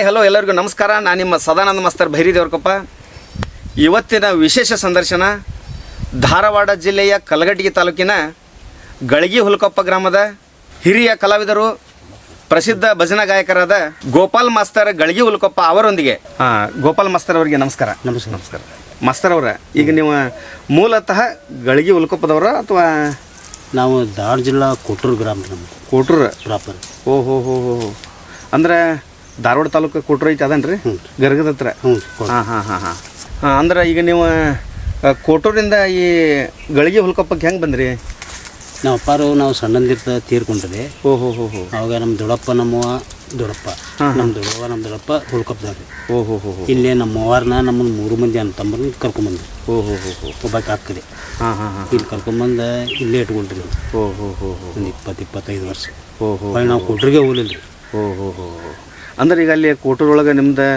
Hi hello ಎಲ್ಲರಿಗೂ ನಮಸ್ಕಾರ. ನಾನು ನಿಮ್ಮ ಸದಾನಂದ ಮಾಸ್ತರ್ ಭೈರಿದೇವ್ರಕಪ್ಪ ಇವತ್ತಿನ ವಿಶೇಷ ಸಂದರ್ಶನ ಧಾರವಾಡ ಜಿಲ್ಲೆಯ ಕಲಘಟಗಿ ತಾಲೂಕಿನ ಗಳಗಿ ಹುಲ್ಕೊಪ್ಪ ಗ್ರಾಮದ ಹಿರಿಯ ಕಲಾವಿದರು ಪ್ರಸಿದ್ಧ ಭಜನಾ ಗಾಯಕರಾದ ಗೋಪಾಲ್ ಮಾಸ್ತರ್ ಗಳಗಿ ಹುಲ್ಕೊಪ್ಪ ಅವರೊಂದಿಗೆ. ಹಾಂ ಗೋಪಾಲ್ ಮಾಸ್ತರ್ ಅವರಿಗೆ ನಮಸ್ಕಾರ. ನಮಸ್ಕಾರ. ನಮಸ್ಕಾರ. ಮಾಸ್ತರ್ ಅವರ ಈಗ ನೀವು ಮೂಲತಃ ಗಳಗಿ ಹುಲ್ಕೊಪ್ಪದವರ ಅಥವಾ ನಾವು ಧಾರವಾಡ ಜಿಲ್ಲಾ ಕೋಟೂರು ಗ್ರಾಮ ಕೋಟೂರು ಪ್ರಾಪರ್. ಓ ಹೋ ಹೋ ಹೋ. ಅಂದ್ರೆ ಧಾರವಾಡ ತಾಲೂಕು ಕೋಟ್ರ ಐತೆ ಅದನ್ರಿ. ಗರ್ಗದ ಹತ್ರ ಹ್ಞೂ ಹಾಂ ಹಾಂ ಹಾಂ ಹಾಂ ಹಾಂ ಅಂದ್ರೆ ಈಗ ನೀವು ಕೋಟೂರಿಂದ ಈ ಗಳಿಗೆ ಹುಲ್ಕಪ್ಪಕ್ಕೆ ಹೆಂಗೆ ಬಂದ್ರಿ ನಾವು ಅಪ್ಪಾರು ನಾವು ಸಣ್ಣಂದಿರ್ತ ತೀರ್ಕೊಂಡ್ರಿ ಓ ಹೋ ಹೋ ಹೋ ಅವಾಗ ನಮ್ಮ ದೊಡ್ಡಪ್ಪ ನಮ್ಮವ್ವ ದೊಡ್ಡಪ್ಪ ನಮ್ಮ ದೊಡ್ಡವ್ವ ನಮ್ಮ ದೊಡ್ಡಪ್ಪ ಹುಡ್ಕೊಪ್ದಾರ್ರಿ ಓ ಹೋ ಹೋ ಹೋ ಇಲ್ಲೇ ನಮ್ಮ ಅವ್ವಾರನ್ನ ನಮ್ಮನ್ನು ಮೂರು ಮಂದಿ ಅನ್ನ ತಮ್ಮರನ್ನ ಕರ್ಕೊಂಬಂದ್ರಿ ಓ ಹೋ ಹೋ ಹೋ ಒಬ್ಬಾಕಿ ಹಾಕಿದೆ ಹಾಂ ಹಾಂ ಹಾಂ ಇಲ್ಲಿ ಕರ್ಕೊಂಬಂದು ಇಲ್ಲೇ ಇಟ್ಕೊಂಡ್ರಿ ಓ ಹೋ ಹೋ ಹೋ ಒಂದು ಇಪ್ಪತ್ತು ಇಪ್ಪತ್ತೈದು ವರ್ಷ ಓ ಹೋ ನಾವು ಕೊಟ್ರಿಗೆ ಹೋಗಲಿಲ್ಲ ರೀ ಓ ಹೋ ಅಂದ್ರೆ ಈಗ ಅಲ್ಲಿ ಕೋಟೂರೊಳಗೆ ನಿಮ್ದು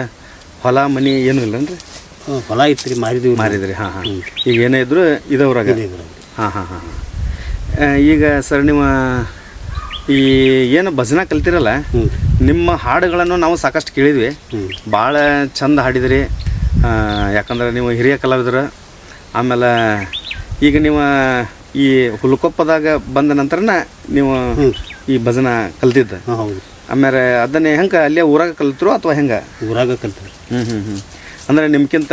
ಹೊಲ ಮನಿ ಏನು ಇಲ್ಲನ್ರಿ ಅಂದ್ರೆ ಹೊಲ ಇತ್ತು ಮಾರಿದ್ವಿ ಮಾರಿದ್ರಿ ಹಾಂ ಹಾಂ. ಈಗ ಏನೇ ಇದ್ರು ಇದವ್ರಾಗ. ಹಾಂ ಹಾಂ ಹಾಂ ಈಗ ಸರ್ ನಿಮ್ಮ ಈ ಏನು ಭಜನಾ ಕಲ್ತಿರಲ್ಲ ನಿಮ್ಮ ಹಾಡುಗಳನ್ನು ನಾವು ಸಾಕಷ್ಟು ಕೇಳಿದ್ವಿ. ಭಾಳ ಚಂದ ಹಾಡಿದ್ರಿ. ಯಾಕಂದ್ರೆ ನೀವು ಹಿರಿಯ ಕಲಾವಿದ್ರು. ಆಮೇಲೆ ಈಗ ನೀವು ಈ ಹುಲ್ಕೊಪ್ಪದಾಗ ಬಂದ ನಂತರನ ನೀವು ಈ ಭಜನಾ ಕಲ್ತಿದ್ದ. ಹೌದು. ಆಮೇಲೆ ಅದನ್ನೇ ಹೆಂಗೆ ಅಲ್ಲೇ ಊರಾಗ ಕಲಿತರು ಅಥವಾ ಹೆಂಗೆ? ಊರಾಗ ಕಲಿತರು. ಹ್ಞೂ ಹ್ಞೂ ಹ್ಞೂ ಅಂದ್ರೆ ನಿಮ್ಗಿಂತ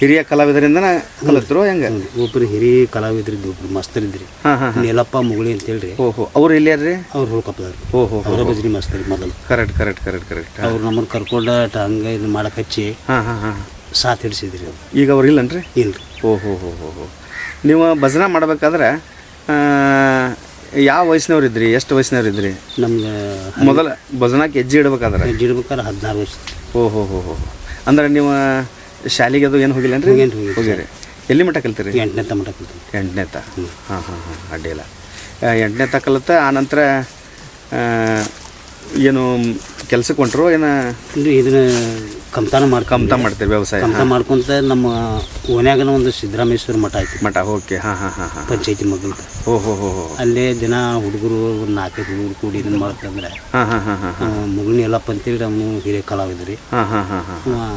ಹಿರಿಯ ಕಲಾವಿದರಿಂದನ ಕಲಿತರು ಹೆಂಗೆ? ಒಬ್ರು ಹಿರಿಯ ಕಲಾವಿದ್ರಿದ್ದು ಒಬ್ರು ಮಾಸ್ತರ್ ಇದ್ರಿ. ಹಾಂ ಹಾಂ ನೀಲಪ್ಪ ಮುಗುಳಿ ಅಂತೇಳ್ರಿ. ಓಹೋ ಅವ್ರು ರೀ ಅವ್ರು ಹುಳ್ಕೊಪ್ಪದಾರ್ರಿ ಓಹೋ ಅವರ ಭಜನಿ ಮಾಸ್ತರಿ ಮೊದಲು. Correct correct correct correct. ಅವ್ರು ನಮ್ಮನ್ನು ಕರ್ಕೊಂಡು ಹಂಗೆ ಇದು ಮಾಡಕ್ಕೆ ಹಚ್ಚಿ ಹಾಂ ಹಾಂ ಹಾಂ ಸಾಥ್ ಹಿಡಿಸಿದ್ರಿ ಅವ್ರು. ಈಗ ಅವ್ರು ಇಲ್ಲನ್ರಿ? ಇಲ್ರಿ. ಓಹೋ ಹೋ ಹೋ ಹೋ. ನೀವು ಭಜನಾ ಮಾಡ್ಬೇಕಾದ್ರೆ ಯಾವ ವಯಸ್ಸಿನವ್ರು ಇದ್ರಿ? ಎಷ್ಟು ವಯಸ್ಸಿನವ್ರು ಇದ್ರಿ? ನಮ್ಗೆ ಮೊದಲ ಭಜನಾಕ್ಕೆ ಹೆಜ್ಜೆ ಇಡ್ಬೇಕಾದ್ರೆ? ಜಿಡ್ಬೇಕಾದ್ರೆ ಹದಿನಾರು ವಯಸ್ಸು ಓ ಹೋ ಹೋ ಹೋ. ಅಂದ್ರೆ ನೀವು ಶಾಲೆಗೆ ಅದು ಏನು ಹೋಗಿಲ್ಲ ರೀ ಹೋಗಿಲ್ಲ. ಹೋಗಿರಿ. ಎಲ್ಲಿ ಮಟ್ಟ ಕಲ್ತೀರಿ? ಎಂಟನೇ ಮಠ ಕಲ್ತು ಎಂಟನೇ ತ. ಹಾಂ ಹಾಂ ಹಾಂ ಅಡ್ಡಿಲ್ಲ ಎಂಟನೇ ತ ಕಲಿತ ಆನಂತರ ಏನು ಕೆಲಸಕ್ಕೆ ಹೊಂಟ್ರು ಏನು? ಇದನ್ನ ಕಮ್ತಾನ ಕಮ್ತ ಮಾಡ್ತೀರಿ ವ್ಯವಸಾಯ ಕಮತ ಮಾಡ್ಕೊಂತ ನಮ್ಮ ಓನ್ಯಾಗನ ಒಂದು ಸಿದ್ದರಾಮೇಶ್ವರ ಮಠ ಐತಿ. ಮಠ ಓಕೆ ಹಾಂ ಹಾಂ ಹಾಂ ಹಾಂ. ಪಂಚಾಯತಿ ಮಗಳ ಓ ಹೋ ಹೋ ಅಲ್ಲೇ ದಿನ ಹುಡುಗರು ಒಂದು ನಾಲ್ಕೈದು ಹುಡುಗರು ಕೂಡಿ ಇದನ್ನ ಮಾಡ್ತಂದ್ರೆ ಹಾಂ ಹಾಂ ಹಾಂ ಹಾಂ. ಮುಗುಳಿ ಎಲ್ಲಪ್ಪ ಅಂತೇಳಿ ನಮ್ಮ ಹಿರಿಯ ಕಲಾವಿದ್ರಿ. ಹಾಂ ಹಾಂ ಹಾಂ ಹಾಂ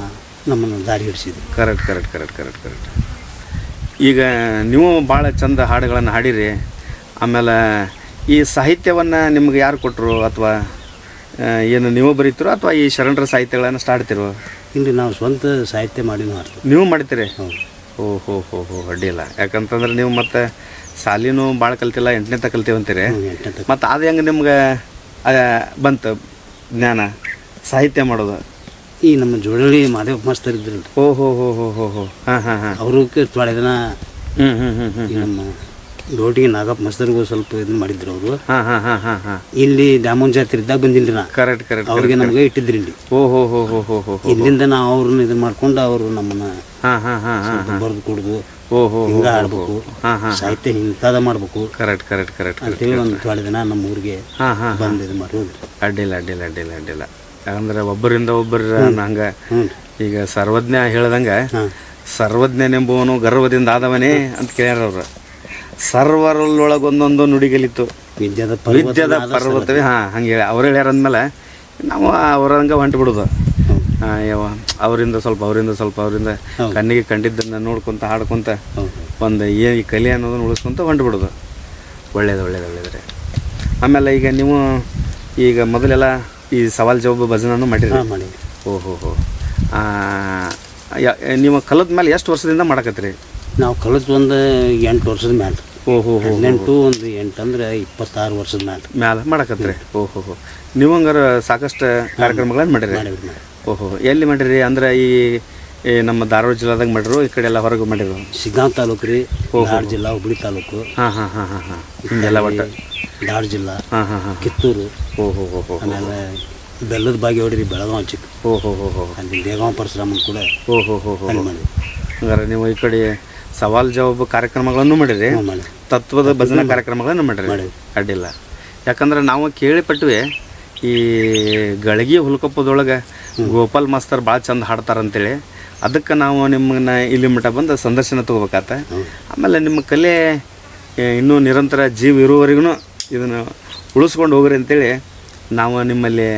ನಮ್ಮನ್ನು ದಾರಿ ಹಿಡಿಸಿದ್ರಿ. Correct correct correct correct correct. ಈಗ ನೀವು ಭಾಳ ಚಂದ ಹಾಡುಗಳನ್ನು ಹಾಡಿರಿ. ಆಮೇಲೆ ಈ ಸಾಹಿತ್ಯವನ್ನು ನಿಮ್ಗೆ ಯಾರು ಕೊಟ್ಟರು ಅಥವಾ ಏನು ನೀವು ಬರೀತಿರೋ ಅಥವಾ ಈ ಶರಣರ ಸಾಹಿತ್ಯಗಳನ್ನು ಸ್ಟಾಡ್ತಿರೋ ಇಲ್ಲಿ ನಾವು ಸ್ವಂತ ಸಾಹಿತ್ಯ ಮಾಡಿ ನೀವು ಮಾಡ್ತೀರಿ? ಓ ಹೋ ಹೋ ಹೋ ಅಡ್ಡಿಲ್ಲ ಯಾಕಂತಂದ್ರೆ ನೀವು ಮತ್ತೆ ಶಾಲಿನೂ ಭಾಳ ಕಲ್ತಿಲ್ಲ ಎಂಟನೇ ತ ಕಲ್ತೀವಿ ಅಂತೀರಿ. ಮತ್ತು ಅದು ಹೆಂಗೆ ನಿಮ್ಗೆ ಬಂತು ಜ್ಞಾನ ಸಾಹಿತ್ಯ ಮಾಡೋದು? ಈ ನಮ್ಮ ಜೋಡಳಿ ಮಾದೇವ ಮಾಸ್ತರ್ ಇದ್ರಲ್ರಿ. ಓ ಹೋ ಹೋ ಹೋ ಹೋ ಹೋ. ಹಾಂ ಹಾಂ ಹಾಂ. ಅವರು ತೊಳೆ ದಿನ ಹ್ಞೂ ಹ್ಞೂ ಹ್ಞೂ ಹ್ಞೂ ನಮ್ಮ ಡೋಟಿಗೆ ನಾಗಪ್ಪ ಮಸ್ತರ್ಗೂ ಸ್ವಲ್ಪ ಇದು ಮಾಡಿದ್ರು ಅವರು. ಹಾಂ ಹಾಂ ಹಾಂ ಹಾಂ ಹಾಂ. ಇಲ್ಲಿ ದಾಮೋನ್ ಜಾತ್ರೆ ಇದ್ದಾಗ ಬಂದಿಲ್ರಿ ನಾ. ಕರೆಕ್ಟ್ ಕರೆಕ್ಟ್ ಅವ್ರಿಗೆ ನಮ್ಗೆ ಇಟ್ಟಿದ್ರಿ ಇಲ್ಲಿ. ಓ ಹೋ ಹೋ ಹೋ ಹೋ ಹೋ ಇಲ್ಲಿಂದ ನಾವು ಅವ್ರನ್ನ ಇದು ಮಾಡ್ಕೊಂಡು ಅವರು ನಮ್ಮನ್ನ ಹಾಂ ಹಾಂ ಹಾಂ ಹಾಂ ಬರೆದು ಕೊಡುದು ಓ ಹೋ ಹಿಂಗ ಆಡ್ಬೇಕು. ಹಾಂ ಹಾಂ ಸಾಹಿತ್ಯ ಇಂಥದ ಮಾಡ್ಬೇಕು. ಕರೆಕ್ಟ್ ಕರೆಕ್ಟ್ ಕರೆಕ್ಟ್ ಅಂತೇಳಿ ಒಂದು ತೊಳೆ ದಿನ ನಮ್ಮ ಊರಿಗೆ ಹಾಂ ಹಾಂ ಬಂದು ಇದು ಮಾಡಿ ಹೋದ್ರಿ. ಅಡ್ಡಿಲ್ಲ ಅಡ್ಡಿಲ್ಲ ಅಡ್ಡಿಲ್ಲ ಅಡ್ಡಿಲ್ಲ. ಯಾಕಂದ್ರೆ ಒಬ್ಬರಿಂದ ಒಬ್ಬರ ನಂಗ ಈಗ ಸರ್ವಜ್ಞ ಹೇಳ್ದಂಗೆ ಸರ್ವಜ್ಞನೆಂಬುವನು ಗರ್ವದಿಂದ ಆದವನೇ ಅಂತ ಕೇಳ್ಯಾರ ಅವ್ರು. ಸರ್ವರಲ್ಲೊಳಗೊಂದೊಂದು ನುಡಿಗಲಿತ್ತು. ವಿದ್ಯದ ವಿದ್ಯದ ಪರ್ವತವೇ ಹಾಂ ಹಂಗೆ ಅವ್ರು ಹೇಳ್ಯಾರ ಅಂದಮೇಲೆ ನಾವು ಅವ್ರಂಗೆ ಹೊಂಟು ಬಿಡೋದು. ಯಾವ ಅವರಿಂದ ಸ್ವಲ್ಪ ಅವರಿಂದ ಸ್ವಲ್ಪ ಅವರಿಂದ ಕಣ್ಣಿಗೆ ಕಂಡಿದ್ದನ್ನು ನೋಡ್ಕೊಂತ ಹಾಡ್ಕೊಂತ ಒಂದು ಏನು ಈ ಕಲೆ ಅನ್ನೋದನ್ನ ಉಳಿಸ್ಕೊಂತ ಹೊಂಟು ಬಿಡೋದು. ಒಳ್ಳೇದು ಒಳ್ಳೇದು ಒಳ್ಳೇದು. ರೀ ಆಮೇಲೆ ಈಗ ನೀವು ಈಗ ಮೊದಲೆಲ್ಲ ಈ ಸವಾಲ್ ಜವಾಬು ಭಜನೂ ಮಾಡಿರಿ. ಮಾಡಿ ಓಹೋ ಹೋ ನೀವು ಕಲದ ಮೇಲೆ ಎಷ್ಟು ವರ್ಷದಿಂದ ಮಾಡಕತ್ತೀರಿ? ನಾವು ಕಲಿತು ಒಂದು ಎಂಟು ವರ್ಷದ ಮ್ಯಾಲ. ಓಹೋ ಹದಿನೆಂಟು ಒಂದು ಎಂಟು ಅಂದ್ರೆ ಇಪ್ಪತ್ತಾರು ವರ್ಷದ ಮ್ಯಾಲ. ಮ್ಯಾಲ ಮಾಡಕತ್ರಿ. ಓಹೋ ಹೋ ನೀವು ಹಂಗಾರ ಸಾಕಷ್ಟು ಕಾರ್ಯಕ್ರಮಗಳನ್ನು ಮಾಡಿರಿ? ಓಹೋ ಎಲ್ಲಿ ಮಾಡಿರಿ? ಅಂದ್ರೆ ಈ ಏ ನಮ್ಮ ಧಾರವಾಡ ಜಿಲ್ಲಾದಾಗ ಮಾಡಿರು ಈ ಕಡೆ ಎಲ್ಲ ಹೊರಗೆ ಮಾಡಿರು? ಸಿಗಾಂತ ತಾಲೂಕು ರೀ ಧಾರವಾಡ ಜಿಲ್ಲಾ ಹುಬ್ಳಿ ತಾಲೂಕು. ಹಾಂ ಹಾಂ ಹಾಂ ಹಾಂ ಹಾಂ. ಹಿಂಗೆಲ್ಲ ಒಟ್ಟು. ಧಾರವಾಡ ಜಿಲ್ಲಾ ಹಾಂ ಹಾಂ ಹಾಂ ಕಿತ್ತೂರು ಓಹೋ ಹೋ ಹೋ ಆಮೇಲೆ ಬೆಲ್ಲದ ಬಾಗಿ ಹೊಡಿರಿ ಬೆಳಗಾವ್ ಚಿಕ್ಕ. ಓಹೋ ಹೋ ಹೋ ಅಲ್ಲಿ ದೇಗಾಂವ್ ಪರಶುರಾಮನ್ ಕೂಡ ಓಹೋ ಹೋ ಹೋ ಹಂಗಾರೆ ನೀವು ಈ ಕಡೆ ಸವಾಲ್ ಜವಾಬು ಕಾರ್ಯಕ್ರಮಗಳನ್ನು ಮಾಡಿರಿ ತತ್ವದ ಭಜನಾ ಕಾರ್ಯಕ್ರಮಗಳನ್ನು ಮಾಡಿರಿ. ಅಡ್ಡಿಲ್ಲ. ಯಾಕಂದ್ರೆ ನಾವು ಕೇಳಿಪಟ್ವಿ ಈ ಗಳಗಿ ಹುಲ್ಕೊಪ್ಪದೊಳಗೆ ಗೋಪಾಲ್ ಮಾಸ್ತರ್ ಭಾಳ ಚಂದ ಹಾಡ್ತಾರಂತೇಳಿ ಅದಕ್ಕೆ ನಾವು ನಿಮ್ಮನ್ನ ಇಲ್ಲಿ ಮಟ್ಟ ಬಂದು ಸಂದರ್ಶನ ತೊಗೋಬೇಕಾತ. ಆಮೇಲೆ ನಿಮ್ಮ ಕಲೆ ಇನ್ನೂ ನಿರಂತರ ಜೀವ ಇರುವವರೆಗೂ ಇದನ್ನು ಉಳಿಸ್ಕೊಂಡು ಹೋಗ್ರಿ ಅಂತೇಳಿ ನಾವು ನಿಮ್ಮಲ್ಲಿ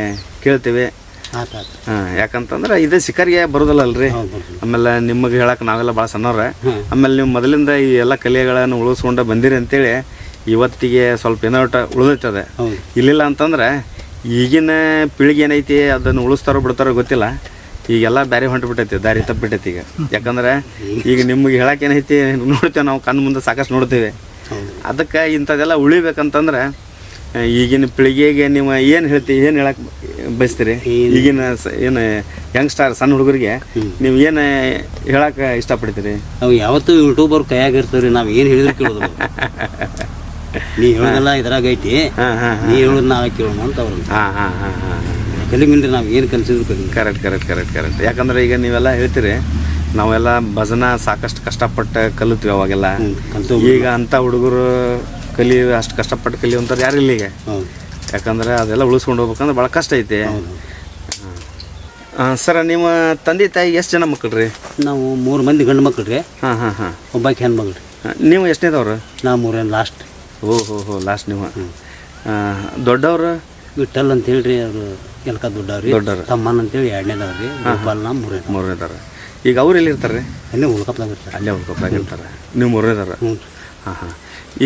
ಕೇಳ್ತೇವೆ. ಯಾಕಂತಂದ್ರೆ ಇದು ಶಿಕಾರಿಗೆ ಬರೋದಿಲ್ಲ ಅಲ್ರಿ ಆಮೇಲೆ ನಿಮಗೆ ಹೇಳಕ್ಕೆ ನಾವೆಲ್ಲ ಭಾಳ ಸಣ್ಣವ್ರ. ಆಮೇಲೆ ನೀವು ಮೊದಲಿಂದ ಈ ಎಲ್ಲ ಕಲೆಗಳನ್ನು ಉಳಿಸ್ಕೊಂಡು ಬಂದಿರಿ ಅಂತೇಳಿ ಇವತ್ತಿಗೆ ಸ್ವಲ್ಪ ಏನೋ ಉಳಿದೈತದೆ ಇಲ್ಲಿಲ್ಲ ಅಂತಂದ್ರೆ ಈಗಿನ ಪೀಳಿಗೆ ಏನೈತಿ ಅದನ್ನು ಉಳಿಸ್ತಾರೋ ಬಿಡ್ತಾರೋ ಗೊತ್ತಿಲ್ಲ. ಈಗೆಲ್ಲ ಬೇರೆ ಹೊಂಟು ಬಿಟ್ಟೈತಿ ದಾರಿ ತಪ್ಪಿಬಿಟ್ಟೈತಿ ಈಗ. ಯಾಕಂದ್ರೆ ಈಗ ನಿಮಗೆ ಹೇಳಕ್ಕೆ ಏನೈತಿ ನೋಡ್ತೇವೆ ನಾವು ಕಣ್ಣು ಮುಂದೆ ಸಾಕಷ್ಟು ನೋಡ್ತೇವೆ. ಅದಕ್ಕೆ ಇಂಥದ್ದೆಲ್ಲ ಉಳಿಬೇಕಂತಂದ್ರೆ ಈಗಿನ ಪೀಳಿಗೆಗೆ ನೀವು ಏನು ಹೇಳ್ತೀವಿ ಏನು ಹೇಳಕ್ಕೆ ಬಯಸ್ತೀರಿ? ಈಗಿನ ಏನು ಯಂಗ್ಸ್ಟಾರ್ ಸಣ್ಣ ಹುಡುಗರಿಗೆ ನೀವು ಏನು ಹೇಳಕ್ಕೆ ಇಷ್ಟಪಡ್ತೀರಿ? ನಾವು ಯಾವತ್ತೂ ಯೂಟ್ಯೂಬರ್ ಕೈಯಾಗ ರೀ ನಾವು ಏನು ಹೇಳಿದ್ರು ಕೇಳೋದು ನೀ ಹೇಳೋದಲ್ಲ ಇದ್ರಾಗ ಐತಿ. ಹಾಂ ಹಾಂ ನೀ ಹೇಳೋದು ನಾವೇ ಕೇಳೋಣ ಅಂತ ಅವ್ರು. ಹಾಂ ಹಾಂ ಹಾಂ ಹಾಂ ಕಲಿಮಿಂದ್ರಿ ನಾವು ಏನು ಕಲಿಸಿದ್ರು ಕಲಿ ಕರೆಕ್ಟ್ ಕರೆಕ್ಟ್ ಕರೆಕ್ಟ್ ಕರೆಕ್ಟ್ ಯಾಕಂದ್ರೆ ಈಗ ನೀವೆಲ್ಲ ಹೇಳ್ತೀರಿ ನಾವೆಲ್ಲ ಭಜನ ಸಾಕಷ್ಟು ಕಷ್ಟಪಟ್ಟು ಕಲಿತೀವಿ ಅವಾಗೆಲ್ಲ. ಈಗ ಅಂಥ ಹುಡುಗರು ಕಲಿ ಅಷ್ಟು ಕಷ್ಟಪಟ್ಟು ಕಲಿಯುವಂಥದ್ದು ಯಾರು ಇಲ್ಲ ಈಗ. ಯಾಕಂದ್ರೆ ಅದೆಲ್ಲ ಉಳಿಸ್ಕೊಂಡು ಹೋಗ್ಬೇಕಂದ್ರೆ ಭಾಳ ಕಷ್ಟ ಐತಿ. ಸರ್ ನಿಮ್ಮ ತಂದೆ ತಾಯಿ ಎಷ್ಟು ಜನ ಮಕ್ಕಳು ರೀ ನಾವು ಮೂರು ಮಂದಿ ಗಂಡು ಮಕ್ಕಳು ರೀ ಹಾಂ ಹಾಂ ಹಾಂ. ಒಬ್ಬಾಕಿ ಹೆಣ್ಮಗಳು ರೀ ನೀವು ಎಷ್ಟನೇದವ್ರು? ನಾವು ಮೂರೇನು ಲಾಸ್ಟ್ ಓ ಹೋ ಹೋ ಲಾಸ್ಟ್ ನೀವು. ದೊಡ್ಡವರು ದೊಡ್ಡವ್ರು? ವಿಠಲ್ ಅಂತ ಹೇಳ್ರಿ ಅವರು ಕೆಲಕ ದೊಡ್ಡವ್ರಿ. ದೊಡ್ಡವ್ರು. ತಮ್ಮನ್ ಅಂತೇಳಿ ಎರಡನೇದವ್ರಿ. ಗೋಪಾಲ್ನ ಮೂರನೇ ಮೂರನೇದಾರ ಈಗ ಅವ್ರು ಎಲ್ಲಿ ಇರ್ತಾರೆ ಅಲ್ಲೇ ಉಳ್ಕಪ್ದಾಗ ಇರ್ತಾರೆ. ಅಲ್ಲೇ ಹುಡ್ಕೊಪ್ರಾಗ ಇರ್ತಾರೆ ನೀವು ಮೂರನೇದಾರ ಹ್ಞೂ ಹಾಂ ಹಾಂ.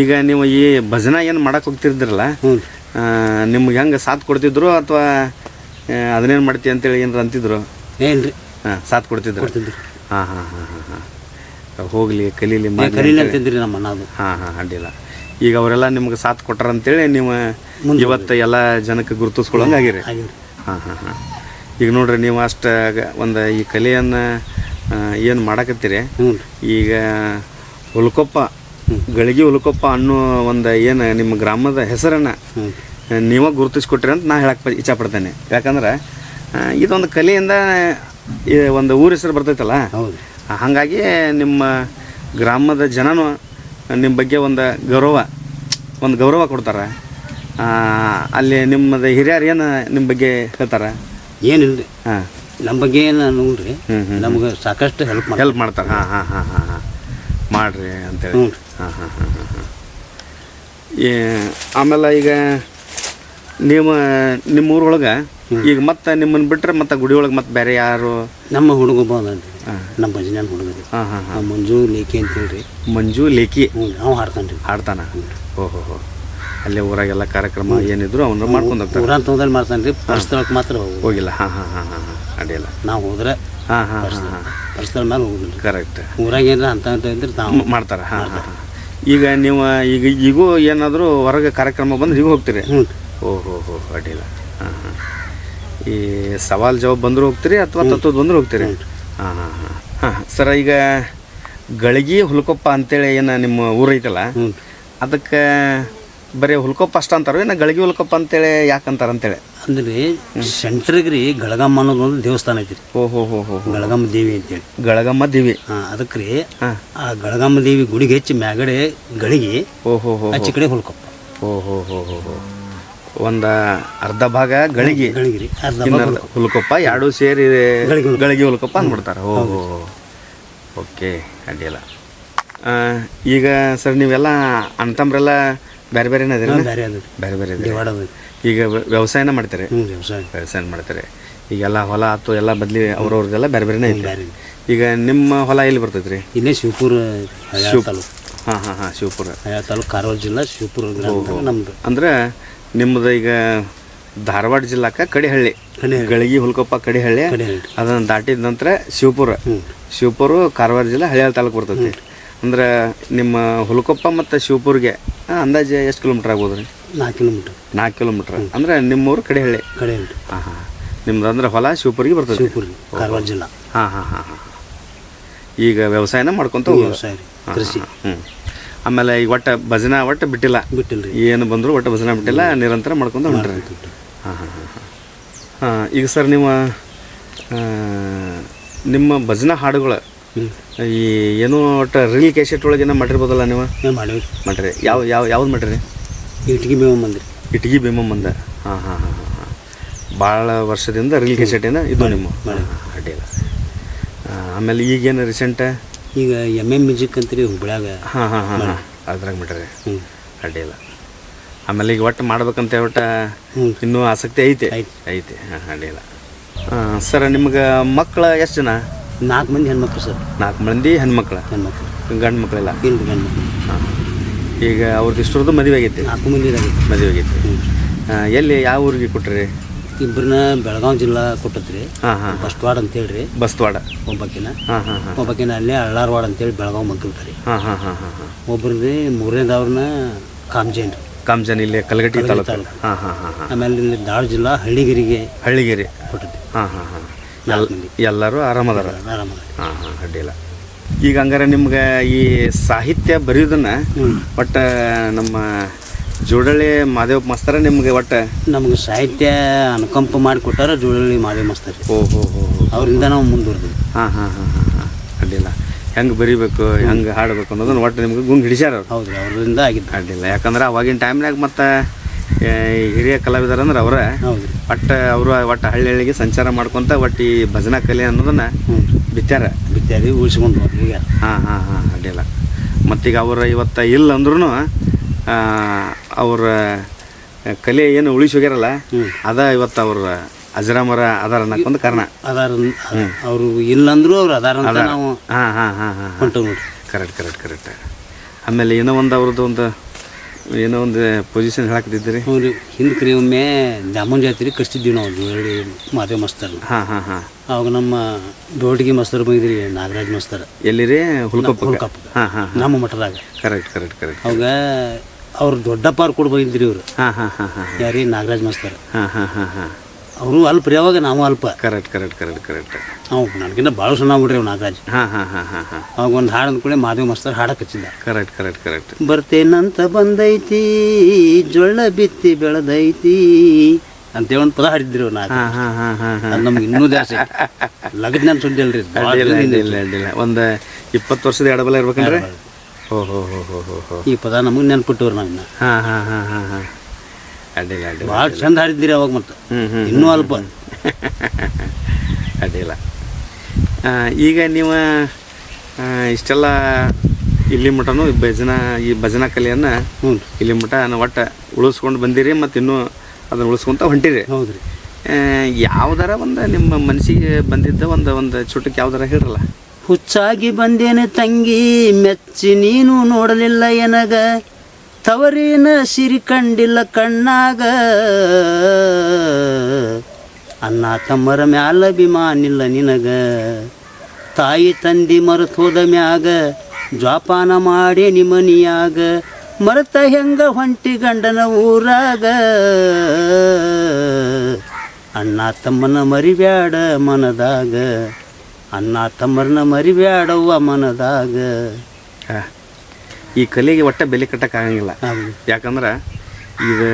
ಈಗ ನೀವು ಈ ಭಜನ ಏನು ಮಾಡಕ್ಕೆ ಹೋಗ್ತಿರ್ದಿರಲ್ಲ ಹ್ಞೂ ನಿಮ್ಗೆ ಹೆಂಗೆ ಸಾಥ್ ಕೊಡ್ತಿದ್ರು ಅಥವಾ ಅದನ್ನೇನು ಮಾಡ್ತಿ ಅಂತೇಳಿ ಏನಾರ ಅಂತಿದ್ರು? ಏನು ರೀ ಹಾಂ ಸಾಥ್ ಕೊಡ್ತಿದ್ರು. ಕೊಡ್ತಿದ್ರಿ. ಹಾಂ ಹಾಂ ಹಾಂ ಹಾಂ ಹಾಂ. ಹೋಗಲಿ ಕಲೀಲಿ ಮಾಡಿ ಕರೀಲಿ ಅಂತಿದ್ರಿ ನಮ್ಮ ಅದು ಹಾಂ ಹಾಂ ಅಡ್ಡಿಲ್ಲ ಈಗ ಅವರೆಲ್ಲ ನಿಮ್ಗೆ ಸಾಥ್ ಕೊಟ್ಟಾರಂತೇಳಿ ನೀವು ಇವತ್ತು ಎಲ್ಲ ಜನಕ್ಕೆ ಗುರುತಿಸ್ಕೊಳ್ಳೋಂಗೆ ಆಗಿರಿ. ಹಾಂ ಹಾಂ ಹಾಂ ಈಗ ನೋಡ್ರಿ ನೀವು ಅಷ್ಟು ಒಂದು ಈ ಕಲೆಯನ್ನು ಏನು ಮಾಡಕತ್ತೀರಿ? ಈಗ ಹುಲ್ಕೊಪ್ಪ ಗಳಿಗೆ ಉಲುಕಪ್ಪ ಅನ್ನೋ ಒಂದು ಏನು ನಿಮ್ಮ ಗ್ರಾಮದ ಹೆಸರನ್ನು ನೀವು ಗುರುತಿಸ್ಕೊಟ್ರಿ ಅಂತ ನಾ ಹೇಳಕ್ಕೆ ಇಚ್ಛಪಡ್ತೇನೆ. ಯಾಕಂದ್ರೆ ಇದೊಂದು ಕಲೆಯಿಂದ ಒಂದು ಊರ ಹೆಸರು ಬರ್ತೈತಲ್ಲ? ಹೌದು. ಹಾಗಾಗಿ ನಿಮ್ಮ ಗ್ರಾಮದ ಜನನು ನಿಮ್ಮ ಬಗ್ಗೆ ಒಂದು ಗೌರವ ಒಂದು ಗೌರವ ಕೊಡ್ತಾರೆ. ಅಲ್ಲಿ ನಿಮ್ಮದು ಹಿರಿಯರು ಏನು ನಿಮ್ಮ ಬಗ್ಗೆ ಹೇಳ್ತಾರೆ? ಏನಿಲ್ಲ ರೀ ಹಾಂ. ನಮ್ಮ ಬಗ್ಗೆ ಏನು ನೋಡ್ರಿ. ನಮ್ಗೆ ಸಾಕಷ್ಟು ಹೆಲ್ಪ್ ಹೆಲ್ಪ್ ಮಾಡ್ತಾರೆ. ಹಾಂ ಹಾಂ ಹಾಂ ಹಾಂ ಹಾಂ. ಮಾಡಿರಿ ಅಂತೇಳಿ. ಹ್ಞೂ ಹಾಂ ಹಾಂ ಹಾಂ ಹಾಂ ಹಾಂ. ಆಮೇಲೆ ಈಗ ನೀವು ನಿಮ್ಮ ಊರೊಳಗೆ ಈಗ ಮತ್ತೆ ನಿಮ್ಮನ್ನು ಬಿಟ್ಟರೆ ಮತ್ತೆ ಗುಡಿ ಒಳಗೆ ಮತ್ತೆ ಬೇರೆ ಯಾರು? ನಮ್ಮ ಹುಡುಗ ಬಂದ್ರಿ ನಮ್ಮ ಭಜನೆ ಹುಡುಗ ರೀ ಹಾಂ ಹಾಂ. ಹಾಂ ಮಂಜು ಲೇಖಿ ಅಂತ ಹೇಳ್ರಿ ಮಂಜು ಲೇಖಿ. ಹ್ಞೂ ನಾವು ಹಾಡ್ತಾನೆ ರೀ. ಹಾಡ್ತಾನ? ಓಹೋ ಹೋ ಅಲ್ಲೇ ಊರಾಗೆಲ್ಲ ಕಾರ್ಯಕ್ರಮ ಏನಿದ್ರು ಅವನು ಮಾಡ್ಕೊಂಡು ಹೋಗ್ತಾರೆ. ಊರಂತ ಮಾಡ್ತಾನೆ ರೀ. ಮಾತ್ರ ಹೋಗಿಲ್ಲ. ಹಾಂ ಹಾಂ ಹಾಂ ಹಾಂ ಹಾಂ ಅಡ್ಡಿಲ್ಲ. ನಾವು ಹೋದ್ರೆ ಹಾಂ ಹಾಂ ಹಾಂ ಪರಿಸ್ಥಳ ಮೇಲೆ ಹೋಗುದಿಲ್ಲ. ಕರೆಕ್ಟ್ ಊರಾಗ ಏನಾರ ಅಂತ ಅಂತ ಇದ್ರೆ ತಾವು ಮಾಡ್ತಾರೆ. ಹಾಂ ಹಾಂ ಹಾಂ. ಈಗ ನೀವು ಈಗ ಈಗೂ ಏನಾದರೂ ಹೊರಗೆ ಕಾರ್ಯಕ್ರಮ ಬಂದ್ರೆ ಈಗ ಹೋಗ್ತೀರಿ? ಹ್ಞೂ ಓ ಹೋ ಹೋ ಅಡ್ಡಿಲ್ಲ. ಹಾಂ ಹಾಂ. ಈ ಸವಾಲ್ ಜವಾಬ್ ಬಂದರೂ ಹೋಗ್ತೀರಿ ಅಥವಾ ತತ್ವದ ಬಂದರೂ ಹೋಗ್ತೀರಿ? ಹಾಂ ಹಾಂ ಹಾಂ. ಹಾಂ ಸರ ಈಗ ಗಳಗಿ ಹುಲ್ಕೊಪ್ಪ ಅಂತೇಳಿ ಏನು ನಿಮ್ಮ ಊರು ಐತಲ್ಲ ಹ್ಞೂ ಅದಕ್ಕೆ ಬರೀ ಹುಲ್ಕೊಪ್ಪ ಅಷ್ಟ ಅಂತಾರೋ ಏನು ಗಳಗಿ ಹುಲ್ಕೊಪ್ಪ ಅಂತೇಳಿ ಯಾಕೆ ಅಂತಾರೆ ಅಂತೇಳಿ? ಅಂದ್ರೆ ಸೆಂಟ್ರಿಗೆ ರೀ ಗಳಗಮ್ಮ ಅನ್ನೋದು ಒಂದು ದೇವಸ್ಥಾನ ಐತಿ ರೀ ಓ ಹೋ ಹೋ ಗಳಗಮ್ಮ ದೇವಿ ಅಂತೇಳಿ. ಗಳಗಮ್ಮ ದೇವಿ. ಅದಕ್ಕೆ ರೀ ಆ ಗಳಗಮ್ಮ ದೇವಿ ಗುಡಿಗೆ ಹೆಚ್ಚಿ ಮ್ಯಾಗಡೆ ಗಳಿಗೆ ಓಹೋ ಹೋ ಆಚೆ ಕಡೆ ಹುಳ್ಕಪ್ಪ ಓಹೋ ಹೋ ಹೋ ಹೋ ಒಂದು ಅರ್ಧ ಭಾಗ ಗಳಿಗೆ. ಹುಲ್ಕೊಪ್ಪ ಎರಡು ಸೇರಿ ಗಳಿಗೆ ಹುಲ್ಕೊಪ್ಪ. ಅಂದ್ಬಿಡ್ತಾರ ಹುಲ್ಕೊಪ್ಪ ಅಂದ್ಬಿಡ್ತಾರೆ. ಓ ಹೋ ಹೋ. ಓಕೆ ಅಡ್ಡಿಲ್ಲ ಈಗ ಸರ್ ನೀವೆಲ್ಲ ಅಂತಂಬ್ರೆಲ್ಲ ಬೇರೆ ಬೇರೆ ಬೇರೆ ಬೇರೆ ಬೇರೆ ಈಗ ವ್ಯ- ವ್ಯವಸಾಯನ ಮಾಡ್ತಾರೆ. ಹ್ಞೂ ವ್ಯವಸಾಯ. ವ್ಯವಸಾಯ ಮಾಡ್ತಾರೆ. ಈಗೆಲ್ಲ ಹೊಲ ಆತು ಎಲ್ಲ ಬದ್ಲಿ ಅವ್ರವ್ರದೆಲ್ಲ ಬೇರೆ ಬೇರೆನೇ ಐತಿ. ಬೇರೆ ಈಗ ನಿಮ್ಮ ಹೊಲ ಎಲ್ಲಿ ಬರ್ತೈತೆ ರೀ ಇಲ್ಲೇ ಶಿವಪುರ ತಾಲೂಕು. ಹಾಂ ಹಾಂ ಹಾಂ ಶಿವಪುರ. ತಾಲೂಕು ಕಾರವಾರ ಜಿಲ್ಲಾ ಶಿವಪುರ ಗ್ರಾಮ ಅಂದ್ರೆ ನಿಮ್ಮದು ಈಗ ಧಾರವಾಡ ಜಿಲ್ಲಾಕ ಕಡಿಹಳ್ಳಿ. ಗಳಗಿ ಹುಲ್ಕೊಪ್ಪ ಕಡಿಹಳ್ಳಿ. ಅದನ್ನ ದಾಟಿದ ನಂತರ ಶಿವಪುರ. ಶಿವಪುರ ಕಾರವಾರ ಜಿಲ್ಲಾ ಹಳ್ಯಾಳ ತಾಲೂಕು ಬರ್ತೈತಿ. ಅಂದ್ರೆ ನಿಮ್ಮ ಹುಲ್ಕೊಪ್ಪ ಮತ್ತು ಶಿವಪುರ್ಗೆ ಅಂದಾಜು ಎಷ್ಟು ಕಿಲೋಮೀಟ್ರ್ ಆಗ್ಬೋದು ರೀ ನಾಲ್ಕು ಕಿಲೋಮೀಟ್ರ್. ನಾಲ್ಕು ಕಿಲೋಮೀಟ್ರ್. ಅಂದ್ರೆ ನಿಮ್ಮೂರು ಊರು ಕಡೆ ಉಂಟು ಹಾಂ ಹಾಂ. ನಿಮ್ದು ಅಂದ್ರೆ ಹೊಲ ಶಿವಪುರಿಗೆ ಬರ್ತದೆ? ಶಿವಪುರಿ ಕಾರವಾರ ಜಿಲ್ಲಾ. ಹಾಂ ಹಾಂ ಹಾಂ ಹಾಂ. ಈಗ ವ್ಯವಸಾಯನ ಮಾಡ್ಕೊಂತ ವ್ಯವಸಾಯ ರೀ ಕೃಷಿ. ಹ್ಞೂ ಆಮೇಲೆ ಈಗ ಒಟ್ಟು ಭಜನೆ ಒಟ್ಟು ಬಿಟ್ಟಿಲ್ಲ? ಬಿಟ್ಟಿಲ್ಲ ರೀ. ಏನು ಬಂದರೂ ಒಟ್ಟು ಭಜನಾ ಬಿಟ್ಟಿಲ್ಲ ನಿರಂತರ ಮಾಡ್ಕೊಂತ ಹೊಂಟ್ರಿ ಹಾಂ ಹಾಂ ಹಾಂ ಹಾಂ. ಈಗ ಸರ್ ನೀವು ನಿಮ್ಮ ಭಜನಾ ಹಾಡುಗಳು ಈ ಏನೋ ಒಟ್ಟು ರೀಲ್ ಕ್ಯಾಸೆಟ್ ಏನೋ ಮಾಡಿರ್ಬೋದಲ್ಲ ನೀವು? ಮಾಡಿರಿ ಮಾಡಿರಿ. ಯಾವ ಯಾವ ಯಾವ್ದು ಮಾಡ್ರಿ? ಇಟ್ಟಿಗೆ ಭೀಮ ಮಂದಿರ. ಇಟ್ಗಿ ಭೀಮಮ್ಮಂದ ಹಾಂ ಹಾಂ ಹಾಂ ಹಾಂ ಹಾಂ. ಭಾಳ ವರ್ಷದಿಂದ ರೀಲ್ ಕೆಸೆಟಿಂದ ಇದು ನಿಮ್ಮ. ಅಡ್ಡಿಲ್ಲ. ಆಮೇಲೆ ಈಗೇನು ರೀಸೆಂಟ ಈಗ ಎಂ ಎಂ ಮ್ಯೂಸಿಕ್ ಅಂತೀರಿ ಹುಬ್ಳ್ಯಾಗ ಹಾಂ ಹಾಂ ಹಾಂ ಹಾಂ. ಅದ್ರಾಗ ಮಾಡ್ರಿ. ಹ್ಞೂ ಅಡ್ಡಿಲ್ಲ. ಆಮೇಲೆ ಈಗ ಒಟ್ಟು ಮಾಡ್ಬೇಕಂತ ಒಟ್ಟು ಇನ್ನೂ ಆಸಕ್ತಿ ಐತೆ. ಐತಿ. ಹಾಂ ಅಡ್ಡಿಲ್ಲ. ಸರ್ ನಿಮ್ಗೆ ಮಕ್ಕಳು ಎಷ್ಟು ಜನ? ನಾಲ್ಕು ಮಂದಿ ಹೆಣ್ಮಕ್ಳು ಸರ್. ನಾಲ್ಕು ಮಂದಿ ಹೆಣ್ಮಕ್ಳು. ಹೆಣ್ಮಕ್ಳು. ಗಂಡು ಮಕ್ಕಳೆಲ್ಲ ಇಲ್ಲ ಗಂಡು ಹಾಂ ಈಗ ಅವ್ರದ್ದು ಇಷ್ಟರದ್ದು ಮದುವೆ ಆಗೈತಿ. ನಾಲ್ಕು ಮಂದಿ ಇದಾಗೈತಿ ಮದುವೆ ಆಗೈತಿ. ಎಲ್ಲಿ ಯಾವ ಊರಿಗೆ ಕೊಟ್ರಿ? ಇಬ್ಬರನ್ನ ಬೆಳಗಾವಿ ಜಿಲ್ಲಾ ಕೊಟ್ಟತ್ರಿ ಹಾಂ ಹಾಂ. ಬಸ್ವಾಡ್ ಅಂತೇಳಿ ರೀ ಬಸ್ತವಾಡ ಒಬ್ಬಾಕಿನ. ಹಾಂ ಹಾಂ ಹಾಂ. ಒಬ್ಬಾಕಿನ ಅಲ್ಲೇ ಅಳ್ಳಾರ್ವಾಡ್ ಅಂತೇಳಿ ಬೆಳಗಾವಿ ಮಗ್ಗಲ್ತಾರೆ ಹಾಂ ಹಾಂ ಹಾಂ ಹಾಂ ಹಾಂ. ಒಬ್ರದ್ದು ಮೂರನೇದವ್ರನ್ನ ಕಾಮಜೇನ್ ರೀ. ಕಾಮಜನ್ ಇಲ್ಲಿ ಕಲಗಟ್ಟಿ ತಾಲೂಕು. ಹಾಂ ಹಾಂ ಹಾಂ ಹಾಂ. ಆಮೇಲೆ ಇಲ್ಲಿ ದಾಳ ಜಿಲ್ಲಾ ಹಳ್ಳಿಗಿರಿಗೆ ಹಳ್ಳಿಗಿರಿ. ಕೊಟ್ಟತಿ ಹಾಂ ಹಾಂ ಹಾಂ. ಎಲ್ಲರೂ ಆರಾಮದಾರ. ಆರಾಮದಾರ. ಹಾಂ ಹಾಂ ಅಡ್ಡಿಲ್ಲ. ಈಗ ಹಂಗಾರೆ ನಿಮ್ಗೆ ಈ ಸಾಹಿತ್ಯ ಬರೆಯೋದನ್ನ ಬಟ್ ಒಟ್ಟು ನಮ್ಮ ಜೋಡಳಿ ಮಾದೇವಪ್ಪ ಮಾಸ್ತರ ನಿಮ್ಗೆ ಒಟ್ಟು ನಮ್ಗೆ ಸಾಹಿತ್ಯ ಅನುಕಂಪ ಮಾಡಿಕೊಟ್ಟಾರ ಜೋಡಳಿ ಮಾದೇವ್ ಮಸ್ತರ್. ಓ ಹೋ ಹೋ ಹೋ ಅವರಿಂದ ನಾವು ಮುಂದುವರೆದ್ವಿ. ಹಾಂ ಹಾಂ ಹಾಂ ಹಾಂ ಹಾಂ. ಅಡ್ಡಿಲ್ಲ. ಹೆಂಗೆ ಬರಿಬೇಕು ಹೆಂಗೆ ಹಾಡಬೇಕು ಅನ್ನೋದನ್ನ ಒಟ್ಟು ನಿಮ್ಗೆ ಗುಂಗ್ ಹಿಡಿಸ್ಯಾರ ಅವ್ರು. ಹೌದು ಅವರಿಂದ ಆಗಿದ್ದು. ಅಡ್ಡಿಲ್ಲ. ಯಾಕಂದ್ರೆ ಅವಾಗಿನ ಟೈಮ್ನಾಗ ಮತ್ತು ಹಿರಿಯ ಕಲಾವಿದರಂದ್ರೆ ಅವರ. ಹೌದು ಒಟ್ಟು ಅವರು ಒಟ್ಟು ಹಳ್ಳಿ ಹಳ್ಳಿಗೆ ಸಂಚಾರ ಮಾಡ್ಕೊತ ಒಟ್ಟು ಈ ಭಜನಾ ಕಲೆ ಅನ್ನೋದನ್ನ ಹ್ಞೂ ಬಿತ್ಯಾರ ಬಿತ್ತಾರಿ ಉಳಿಸ್ಕೊಂಡು ಈಗ. ಹಾಂ ಹಾಂ ಹಾಂ ಅಡ್ಡಿಲ್ಲ. ಮತ್ತೀಗ ಅವ್ರು ಇವತ್ತು ಇಲ್ಲ ಅಂದ್ರೂ ಅವ್ರ ಕಲೆ ಏನು ಉಳಿಸಿ ಹೋಗ್ಯಾರಲ್ಲ ಹ್ಞೂ ಅದ ಇವತ್ತು ಅವ್ರ ಅಜರಾಮರ ಅದಾರ ಅನ್ನಕ್ಕೊಂದು ಕಾರಣ. ಅದಾರ ಅವರು ಇಲ್ಲಂದ್ರೂ ಅವ್ರು ಅದಾರ ಅಂತ ನಾವು ಹಾಂ ಹಾಂ ಹಾಂ ಹಾಂ ಹೊಂಟು ಕರೆಕ್ಟ್ ಕರೆಕ್ಟ್ ಕರೆಕ್ಟ್ ಆಮೇಲೆ ಏನೋ ಒಂದು ಅವ್ರದ್ದು ಒಂದು ಏನೋ ಒಂದು ಪೊಸಿಷನ್ ಹೇಳಕ್ಕಿದ್ದೀರಿ ಹ್ಞೂ ರೀ. ಹಿಂದಕ್ಕೆ ರೀ ಒಮ್ಮೆ ದಾಮನ್ ಜಾತ್ರೆ ಕರ್ಸಿದ್ವಿ ನಾವು ಹೇಳಿ ಮಾದೇವ ಮಸ್ತರ್ ಹಾಂ ಹಾಂ ಹಾಂ. ಅವಾಗ ನಮ್ಮ ದೊಡ್ಡಿಗೆ ಮಸ್ತರ್ ಬಂದಿದ್ರಿ ನಾಗರಾಜ್ ಮಸ್ತರ್. ಎಲ್ಲಿರಿ? ಹುಲ್ಕೊಪ್ಪ ಹುಲ್ಕಪ್ಪ ಹಾಂ ಹಾಂ ನಮ್ಮ ಮಠದಾಗ. ಕರೆಕ್ಟ್ ಕರೆಕ್ಟ್ ಕರೆಕ್ಟ್ ಅವಾಗ ಅವ್ರು ದೊಡ್ಡಪ್ಪಾರು ಕೂಡ ಬಂದಿದ್ರಿ ಇವ್ರು. ಹಾಂ ಹಾಂ ಹಾಂ ಹಾಂ ಯಾರೀ? ನಾಗರಾಜ್ ಮಸ್ತರ್. ಹಾಂ ಹಾಂ ಹಾಂ ಹಾಂ. ಅವರು ಅಲ್ಪ ರೀ ಅವಾಗ ನಾವು ಅಲ್ಪ. ಕರೆಕ್ಟ್ ಕರೆಕ್ಟ್ ಕರೆಕ್ಟ್ ಕರೆಕ್ಟ್ ಅವ್ ನನಗಿಂತ ಭಾಳ ಸಣ್ಣ ಬಿಡ್ರಿ ಅವ್ನು ನಾಗರಾಜ್. ಹಾಂ ಹಾಂ ಹಾಂ ಹಾಂ ಹಾಂ. ಅವಾಗ ಒಂದು ಹಾಡು ಅಂದ್ಕೊಳ್ಳಿ ಮಾದೇವ್ ಮಸ್ತರ್ ಹಾಡಕ್ಕೆ ಹಚ್ಚಿದ್ದ. ಕರೆಕ್ಟ್ ಕರೆಕ್ಟ್ ಕರೆಕ್ಟ್ ಬರ್ತೇನಂತ ಬಂದೈತಿ ಜೊಳ್ಳ ಬಿತ್ತಿ ಬೆಳೆದೈತಿ ಒಂದು ಪದ ಹಾಡಿದ್ರು ನಾನು ನಮ್ಗೆ ಇನ್ನೂ ಜಾಸ್ತಿ. ಲಗ್ನ ನಾನು ಸುದ್ದಿ ಅಲ್ರಿ ಅಡ್ಡಿಲ್ಲ ಅಡ್ಡಿಲ್ಲ ಒಂದು ಇಪ್ಪತ್ತು ವರ್ಷದ ಎಡಬಲ ಇರ್ಬೇಕಂದ್ರೆ ಹೋ ಹೋ ಹೋ ಹೋ ಹೋ ಹೋ. ಈ ಪದ ನಮಗೆ ನೆನ್ಪಿಟ್ಟವ್ರು ನಾವು ಇನ್ನು ಹಾಂ ಹಾಂ ಹಾಂ ಹಾಂ ಹಾಂ. ಅಡ್ಡಿಲ್ಲ ಅಡ್ಡಿಲ್ಲ ಭಾಳ ಚಂದ ಹಾಡಿದ್ದೀರಿ ಅವಾಗ ಮತ್ತೆ. ಇನ್ನೂ ಅಲ್ಪ. ಅಡ್ಡಿಲ್ಲ. ಈಗ ನೀವು ಇಷ್ಟೆಲ್ಲ ಇಲ್ಲಿ ಮಠನೂ ಈ ಭಜನಾ ಈ ಭಜನಾ ಕಲೆಯನ್ನು ಹ್ಞೂ. ಇಲ್ಲಿ ಮಠ ಒಟ್ಟು ಉಳಿಸ್ಕೊಂಡು ಬಂದಿರಿ ಮತ್ತು ಇನ್ನೂ ಅದನ್ನು ಉಳಿಸ್ಕೊಂತ ಹೊಂಟಿರಿ. ಹೌದು ರೀ ಯಾವ್ದಾರ ಒಂದು ನಿಮ್ಮ ಮನಸ್ಸಿಗೆ ಬಂದಿದ್ದ ಒಂದು ಒಂದು ಚುಟಕ್ಕೆ ಯಾವ್ದಾರ ಹೇಳ್ರಲ್ಲ? ಹುಚ್ಚಾಗಿ ಬಂದೇನೆ ತಂಗಿ ಮೆಚ್ಚಿ ನೀನು ನೋಡಲಿಲ್ಲ ಎನಗ ತವರಿನ ಸಿರಿ ಕಂಡಿಲ್ಲ ಕಣ್ಣಾಗ. ಅನ್ನ ತಮ್ಮರ ಮ್ಯಾಲ ಅಭಿಮಾನಿಲ್ಲ ನಿನಗ ತಾಯಿ ತಂದಿ ಮರೆತೋದ ಮ್ಯಾಗ ಜ್ವಾಪಾನ ಮಾಡಿ ನಿಮನಿಯಾಗ ಮರೆತ ಹೆಂಗ ಹೊಂಟಿ ಗಂಡನ ಊರಾಗ? ಅಣ್ಣ ತಮ್ಮನ ಮರಿಬ್ಯಾಡ ಮನದಾಗ. ಅಣ್ಣ ತಮ್ಮರನ್ನ ಮರಿಬ್ಯಾಡವ್ವ ಮನದಾಗ. ಈ ಕಲೆಗೆ ಒಟ್ಟ ಬೆಲೆ ಕಟ್ಟಕ್ಕೆ ಆಗಂಗಿಲ್ಲ. ಯಾಕಂದ್ರೆ ಇದು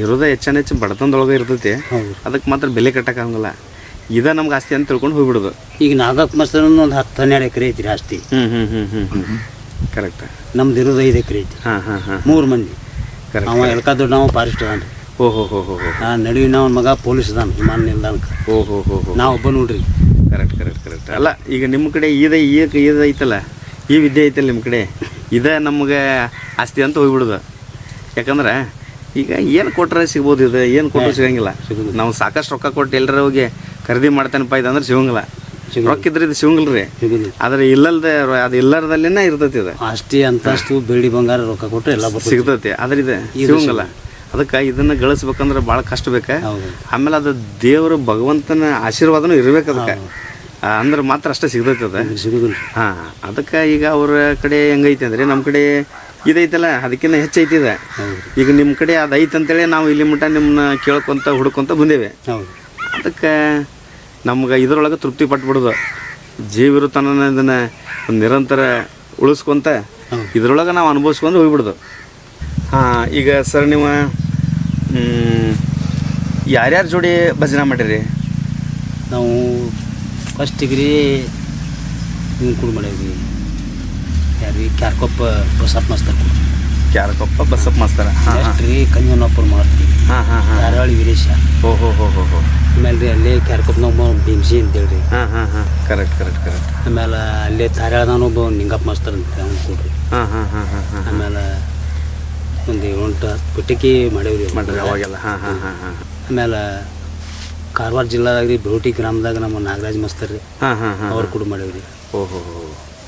ಇರೋದ ಹೆಚ್ಚನ ಹೆಚ್ಚು ಬಡತನದೊಳಗೆ ಇರ್ತೈತಿ. ಅದಕ್ಕೆ ಮಾತ್ರ ಬೆಲೆ ಕಟ್ಟಕ್ಕಾಗಂಗಿಲ್ಲ ಇದ ನಮ್ಗೆ ಆಸ್ತಿ ಅಂತ ತಿಳ್ಕೊಂಡು ಹೋಗ್ಬಿಡೋದು. ಈಗ ನಾಗಪ್ಪ ಮಸ್ತನ ಒಂದು ಹತ್ತು ಹನ್ನೆರಡು ಎಕರೆ ಐತಿ ಆಸ್ತಿ. ಹ್ಞೂ ಹ್ಞೂ ಹ್ಞೂ ಹ್ಞೂ ಹ್ಞೂ ಕರೆಕ್ಟ್ ನಮ್ದು ಇರೋದು ಐದು ಎಕರೆ ಐತಿ. ಹಾಂ ಹಾಂ ಹಾಂ. ಮೂರು ಮಂದಿ. ಕರೆಕ್ಟ್ ಅವ ಎಲ್ಕ ದೊಡ್ಡ ನಾವು ಫಾರೆಸ್ಟ್ ಅದಾನ ಓ ಹೋ ಹೋ ಹೋ ಹೋ. ಆ ನಡುವಿನ ಅವ್ನ ಮಗ ಪೊಲೀಸ್ ಅದಾನ ವಿಮಾನ ನಿಲ್ದಾಣಕ್ಕೆ. ಓ ಹೋ ಹೋ ಹೋ. ನಾ ಒಬ್ಬ ನೋಡ್ರಿ. ಕರೆಕ್ಟ್ ಕರೆಕ್ಟ್ ಕರೆಕ್ಟ್ ಅಲ್ಲ ಈಗ ನಿಮ್ಮ ಕಡೆ ಇದೆ ಈಗ ಇದು ಐತಲ್ಲ ಈ ವಿದ್ಯೆ ಐತಲ್ಲ ನಿಮ್ಮ ಕಡೆ? ಇದ ನಮಗೆ ಆಸ್ತಿ ಅಂತ ಹೋಗ್ಬಿಡುದು. ಯಾಕಂದ್ರೆ ಈಗ ಏನು ಕೊಟ್ಟರೆ ಸಿಗ್ಬೋದು ಇದು ಏನು ಕೊಟ್ಟರೆ ಸಿಗಂಗಿಲ್ಲ. ನಾವು ಸಾಕಷ್ಟು ರೊಕ್ಕ ಕೊಟ್ಟು ಎಲ್ಲರ ಹೋಗಿ ಖರೀದಿ ಮಾಡ್ತೇನಪ್ಪ ಇದಂದ್ರೆ ಅಂದ್ರೆ ಸಿಗಂಗಿಲ್ಲ. ರೊಕ್ಕ ಇದ್ರೆ ಇದು ಸಿಗಂಗಿಲ್ಲ ರೀ ಆದ್ರೆ ಇಲ್ಲಲ್ದೆ ಅದು ಇಲ್ಲರದಲ್ಲಿನೇ ಇರ್ತೈತಿ ಇದು ಅಷ್ಟೇ ಅಂತಸ್ತು ಬೆಳ್ಳಿ ಬಂಗಾರ ರೊಕ್ಕ ಕೊಟ್ಟರೆ ಎಲ್ಲ ಬರ್ತದೆ ಸಿಗ್ತೈತಿ. ಆದ್ರೆ ಇದು ಸಿಗಂಗಿಲ್ಲ. ಅದಕ್ಕೆ ಇದನ್ನ ಗಳಿಸ್ಬೇಕಂದ್ರೆ ಭಾಳ ಕಷ್ಟ ಬೇಕಾ. ಆಮೇಲೆ ಅದು ದೇವರು ಭಗವಂತನ ಆಶೀರ್ವಾದನೂ ಇರ್ಬೇಕು ಅದಕ್ಕೆ. ಅಂದ್ರೆ ಮಾತ್ರ ಅಷ್ಟೇ ಸಿಗ್ತೈತಿ ಅದು. ಸಿಗುದಿಲ್ಲ. ಹಾಂ ಅದಕ್ಕೆ ಈಗ ಅವ್ರ ಕಡೆ ಹೆಂಗೈತೆ ಅಂದ್ರೆ ನಮ್ಮ ಕಡೆ ಇದೈತಲ್ಲ ಅದಕ್ಕಿಂತ ಹೆಚ್ಚೈತಿ ಇದೆ. ಈಗ ನಿಮ್ಮ ಕಡೆ ಅದು ಐತೆ ಅಂತೇಳಿ ನಾವು ಇಲ್ಲಿ ಮಟ್ಟ ನಿಮ್ಮನ್ನ ಕೇಳ್ಕೊಂತ ಹುಡ್ಕೊಂತ ಬಂದೇವೆ. ಅದಕ್ಕೆ ನಮ್ಗೆ ಇದರೊಳಗೆ ತೃಪ್ತಿ ಪಟ್ಬಿಡೋದು. ಜೀವಿರು ತನ್ನ ಇದನ್ನು ಒಂದು ನಿರಂತರ ಉಳಿಸ್ಕೊಂತ ಇದರೊಳಗೆ ನಾವು ಅನುಭವಿಸ್ಕೊಂಡು ಹೋಗ್ಬಿಡೋದು. ಹಾಂ ಈಗ ಸರ್ ನೀವು ಯಾರ್ಯಾರ ಜೋಡಿ ಭಜನೆ ಮಾಡಿರಿ? ನಾವು ಫಸ್ಟ್ ಡಿಗ್ರಿ ಕೂಡ ಮಾಡೇವಿ ಯಾರೀ ಕ್ಯಾರ್ಕೊಪ್ಪ ಬಸಪ್ಪ ಮಾಸ್ತಾರ ಕ್ಯಾರ್ಕೊಪ್ಪ ಬಸಪ್ಪ ಮಾಸ್ತರ. ಹಾಂ ರೀ ಕನ್ಯೋನಪ್ಪರು ಮಾಡ್ತೀವಿ ಹಾಂ ಹಾಂ ಹಾಂ. ಧಾರವಾಳಿ ವೀರೇಶ. ಓ ಹೋ ಹೋ ಹೋ ಹೋ. ಆಮೇಲೆ ರೀ ಅಲ್ಲೇ ಕ್ಯಾರ್ಕೊಪ್ನೊಬ್ಬ ಭೀಮ್ಸಿ ಅಂತೇಳಿ ಹಾಂ ಹಾಂ ಹಾಂ ಕರೆಕ್ಟ್ ಕರೆಕ್ಟ್ ಕರೆಕ್ಟ್ ಆಮೇಲೆ ಅಲ್ಲೇ ಧಾರವಾಳದಾನ ಒಬ್ಬ ನಿಂಗಪ್ಪ ಮಾಸ್ತರ್ ಅಂತ ಅವ್ನು ಕೊಡ್ರಿ ಹಾಂ ಹಾಂ ಹಾಂ ಹಾಂ ಹಾಂ ಆಮೇಲೆ ಒಂದು ಎಂಟು ಹತ್ತು ಪುಟ್ಟಿಗೆ ಮಾಡೇವ್ರಿ ಮಾಡ್ರಿ ಅವಾಗೆಲ್ಲ ಹಾಂ ಹಾಂ ಹಾಂ ಹಾಂ ಆಮೇಲೆ ಕಾರವಾರ ಜಿಲ್ಲಾದಾಗ ರೀ ಬೆಳಟಿ ಗ್ರಾಮದಾಗ ನಮ್ಮ ನಾಗರಾಜ್ ಮಸ್ತರ್ ರೀ ಹಾಂ ಹಾಂ ಹಾಂ ಅವ್ರು ಕೂಡ ಮಾಡೇವ್ರಿ ಓಹೋ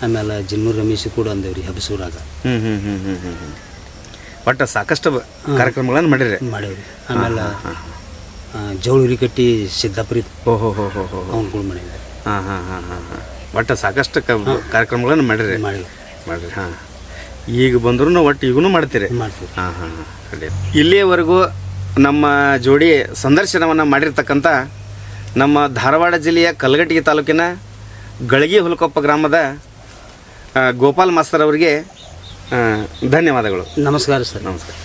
ಆಮೇಲೆ ಜಿನ್ನೂರ್ ರಮೇಶ್ ಕೂಡ ಅಂದೇವ್ರಿ ಹಬಸೂರಾಗ ಹ್ಞೂ ಹ್ಞೂ ಹ್ಞೂ ಹ್ಞೂ ಹ್ಞೂ ಒಟ್ಟು ಸಾಕಷ್ಟು ಕಾರ್ಯಕ್ರಮಗಳನ್ನು ಮಾಡಿರಿ ಮಾಡೇವ್ರಿ ಆಮೇಲೆ ಜವಳಿ ಕಟ್ಟಿ ಸಿದ್ದಾಪುರಿ ಓಹೋ ಹೋ ಹೋ ಹೋ ಅವ್ನು ಕೂಡ ಮಾಡೇವ್ರಿ ಹಾಂ ಹಾಂ ಹಾಂ ಹಾಂ ಹಾಂ. ಒಟ್ಟು ಸಾಕಷ್ಟು ಕ ಕಾರ್ಯಕ್ರಮಗಳನ್ನು ಮಾಡಿರಿ. ಮಾಡಿರಿ ಮಾಡಿರಿ ಹಾಂ. ಈಗ ಬಂದ್ರೂ ಒಟ್ಟು ಈಗೂ ಮಾಡ್ತೀರಿ? ಮಾಡ್ತೀವಿ. ಹಾಂ ಹಾಂ ಹಾಂ. ಇಲ್ಲಿಯವರೆಗೂ ನಮ್ಮ ಜೋಡಿ ಸಂದರ್ಶನವನ್ನು ಮಾಡಿರ್ತಕ್ಕಂಥ ನಮ್ಮ ಧಾರವಾಡ ಜಿಲ್ಲೆಯ ಕಲಘಟಗಿ ತಾಲೂಕಿನ ಗಳಗಿ ಹುಲಕೊಪ್ಪ ಗ್ರಾಮದ ಗೋಪಾಲ್ ಮಾಸ್ತರ್ ಅವರಿಗೆ ಧನ್ಯವಾದಗಳು. ನಮಸ್ಕಾರ ಸರ್. ನಮಸ್ಕಾರ.